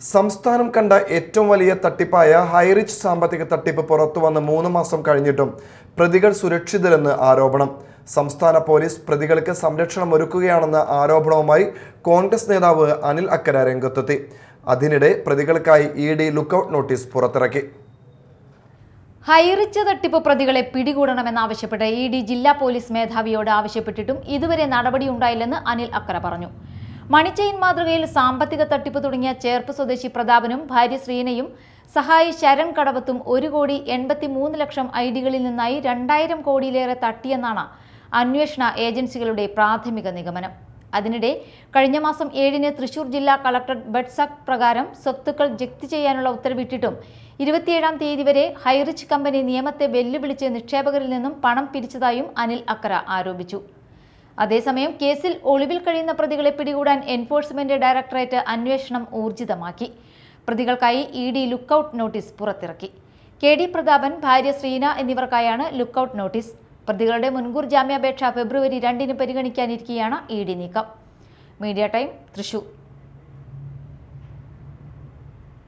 സംസ്ഥാനം കണ്ട ഏറ്റവും വലിയ തട്ടിപ്പായ ഹൈറിച്ച് സാമ്പത്തിക തട്ടിപ്പ് പുറത്തു വന്ന് മൂന്ന് മാസം കഴിഞ്ഞിട്ടും പ്രതികൾ സുരക്ഷിതരെന്ന് ആരോപണം. സംസ്ഥാന പോലീസ് പ്രതികൾക്ക് സംരക്ഷണം ഒരുക്കുകയാണെന്ന ആരോപണവുമായി കോൺഗ്രസ് നേതാവ് അനിൽ അക്കര രംഗത്തെത്തി. അതിനിടെ പ്രതികൾക്കായി ഇ ഡി ലുക്കൌട്ട് നോട്ടീസ് പുറത്തിറക്കി. ഹൈറിച്ച് തട്ടിപ്പ് പ്രതികളെ പിടികൂടണമെന്നാവശ്യപ്പെട്ട് ഇ ഡി ജില്ലാ പോലീസ് മേധാവിയോട് ആവശ്യപ്പെട്ടിട്ടും ഇതുവരെ നടപടിയുണ്ടായില്ലെന്ന് അനിൽ അക്കര പറഞ്ഞു. മണിച്ചെയിൻ മാതൃകയിൽ സാമ്പത്തിക തട്ടിപ്പ് തുടങ്ങിയ ചേർപ്പ് സ്വദേശി പ്രതാപനും ഭാര്യ ശ്രീനയും സഹായി ശരൺ കടവത്തും ഒരു കോടി എൺപത്തി മൂന്ന് ലക്ഷം ഐ ഡികളിൽ നിന്നായി രണ്ടായിരം കോടിയിലേറെ തട്ടിയെന്നാണ് അന്വേഷണ ഏജൻസികളുടെ പ്രാഥമിക നിഗമനം. അതിനിടെ കഴിഞ്ഞ മാസം ഏഴിന് തൃശൂർ ജില്ലാ കളക്ടർ ബഡ്സക് പ്രകാരം സ്വത്തുക്കൾ ജപ്തി ചെയ്യാനുള്ള ഉത്തരവിട്ടിട്ടും ഇരുപത്തിയേഴാം തീയതി വരെ ഹൈറിച്ച് കമ്പനി നിയമത്തെ വെല്ലുവിളിച്ച് നിക്ഷേപകരിൽ നിന്നും പണം പിരിച്ചതായും അനിൽ അക്കര ആരോപിച്ചു. അതേസമയം കേസിൽ ഒളിവിൽ കഴിയുന്ന പ്രതികളെ പിടികൂടാൻ എൻഫോഴ്സ്മെന്റ് ഡയറക്ടറേറ്റ് അന്വേഷണം ഊർജിതമാക്കി. പ്രതികൾക്കായി ഇ ഡി ലുക്കൌട്ട് നോട്ടീസ് പുറത്തിറക്കി. കെ ഡി പ്രതാപൻ ഭാര്യ ശ്രീന എന്നിവർക്കായാണ് ലുക്കൌട്ട് നോട്ടീസ്. പ്രതികളുടെ മുൻകൂർ ജാമ്യാപേക്ഷ ഫെബ്രുവരി രണ്ടിന് പരിഗണിക്കാനിരിക്കെയാണ് ഇ ഡി നീക്കം. Media time Thrissur.